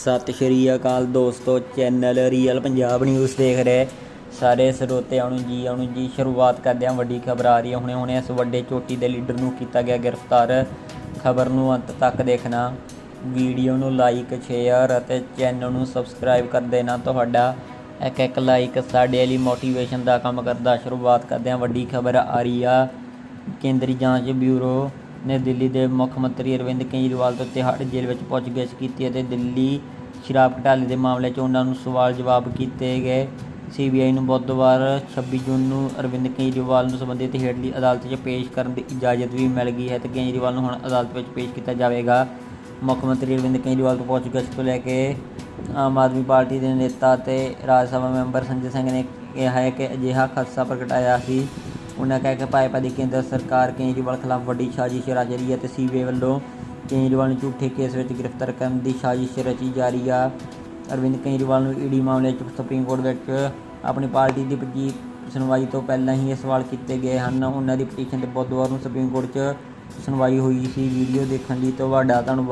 ਸਤਿ ਸ਼੍ਰੀ ਅਕਾਲ ਦੋਸਤੋ channel real Punjab news ਦੇਖ ਰਹੇ ਸਾਰੇ ਸਰੋਤਿਆਂ ਨੂੰ ਜੀ, ਆਉਣ ਜੀ, ਸ਼ੁਰੂਆਤ ਕਰਦੇ ਹਾਂ ਵੱਡੀ ਖਬਰ ਆ ਰਹੀ ਹੈ। ਹੁਣੇ ਹੁਣੇ ਇਸ ਵੱਡੇ ਚੋਟੀ ਦੇ ਲੀਡਰ ਨੂੰ ਕੀਤਾ ਗਿਆ ਗ੍ਰਿਫਤਾਰ। ਖਬਰ ਨੂੰ ਅੰਤ ਤੱਕ ਦੇਖਣਾ, ਵੀਡੀਓ ਨੂੰ ਲਾਈਕ ਸ਼ੇਅਰ ਅਤੇ ਚੈਨਲ ਨੂੰ ਸਬਸਕ੍ਰਾਈਬ ਕਰ ਦੇਣਾ ਤੁਹਾਡਾ। ਇੱਕ ਇੱਕ ਲਾਈਕ ਸਾਡੇ ਲਈ ਮੋਟੀਵੇਸ਼ਨ ਦਾ ਕੰਮ ਕਰਦਾ। ਸ਼ੁਰੂਆਤ ਕਰਦੇ ਹਾਂ ਵੱਡੀ ਖਬਰ ਆ ਰਹੀ ਆ। ਕੇਂਦਰੀ ਜਾਂਚ ਬਿਊਰੋ ਨੇ ਦਿੱਲੀ ਦੇ ਮੁੱਖ ਮੰਤਰੀ ਅਰਵਿੰਦ ਕੇਜਰੀਵਾਲ ਤੋਂ ਤਿਹਾੜ ਜੇਲ੍ਹ ਵਿੱਚ ਪੁੱਛਗਿੱਛ ਕੀਤੀ ਅਤੇ ਦਿੱਲੀ ਸ਼ਰਾਬ ਘੁਟਾਲੇ ਦੇ ਮਾਮਲੇ 'ਚ ਉਹਨਾਂ ਨੂੰ ਸਵਾਲ ਜਵਾਬ ਕੀਤੇ ਗਏ। ਸੀਬੀਆਈ ਨੂੰ ਬੁੱਧਵਾਰ 26 ਜੂਨ ਨੂੰ ਅਰਵਿੰਦ ਕੇਜਰੀਵਾਲ ਨੂੰ ਸੰਬੰਧਿਤ ਹੇਠਲੀ ਅਦਾਲਤ 'ਚ ਪੇਸ਼ ਕਰਨ ਦੀ ਇਜਾਜ਼ਤ ਵੀ ਮਿਲ ਗਈ ਹੈ ਤੇ ਕੇਜਰੀਵਾਲ ਨੂੰ ਹੁਣ ਅਦਾਲਤ ਵਿੱਚ ਪੇਸ਼ ਕੀਤਾ ਜਾਵੇਗਾ। ਮੁੱਖ ਮੰਤਰੀ ਅਰਵਿੰਦ ਕੇਜਰੀਵਾਲ ਤੋਂ ਪੁੱਛਗਿੱਛ ਤੋਂ ਲੈ ਕੇ ਆਮ ਆਦਮੀ ਪਾਰਟੀ ਦੇ ਨੇਤਾ ਤੇ ਰਾਜ ਸਭਾ ਮੈਂਬਰ ਸੰਜੇ ਸਿੰਘ ਨੇ ਕਿਹਾ ਹੈ ਕਿ ਅਜਿਹਾ ਖਦਸ਼ਾ ਪ੍ਰਗਟਾਇਆ ਸੀ। ਉਹਨਾਂ ਕਹਿ ਕੇ ਭਾਜਪਾ ਦੀ ਕੇਂਦਰ ਸਰਕਾਰ ਕੇਜਰੀਵਾਲ ਖਿਲਾਫ ਵੱਡੀ ਸਾਜ਼ਿਸ਼ ਰਚ ਰਹੀ ਹੈ ਤੇ ਸੀਬੀਆਈ ਵੱਲੋਂ ਕੇਜਰੀਵਾਲ ਨੂੰ ਝੂਠੇ ਕੇਸ ਵਿੱਚ ਗ੍ਰਿਫਤਾਰ ਕਰਨ ਦੀ ਸਾਜ਼ਿਸ਼ ਰਚੀ ਜਾ ਰਹੀ ਆ। ਅਰਵਿੰਦ ਕੇਜਰੀਵਾਲ ਨੂੰ ਈਡੀ ਮਾਮਲੇ 'ਚ ਸੁਪਰੀਮ ਕੋਰਟ ਵਿੱਚ ਆਪਣੀ ਪਾਰਟੀ ਦੀ ਪੁੱਜੀ ਸੁਣਵਾਈ ਤੋਂ ਪਹਿਲਾਂ ਹੀ ਇਹ ਸਵਾਲ ਕੀਤੇ ਗਏ ਹਨ। ਉਹਨਾਂ ਦੀ ਪਟੀਸ਼ਨ ਤੇ ਬੁੱਧਵਾਰ ਨੂੰ ਸੁਪਰੀਮ ਕੋਰਟ 'ਚ ਸੁਣਵਾਈ ਹੋਈ ਸੀ। ਵੀਡੀਓ ਦੇਖਣ ਲਈ ਤੁਹਾਡਾ ਧੰਨਵਾਦ।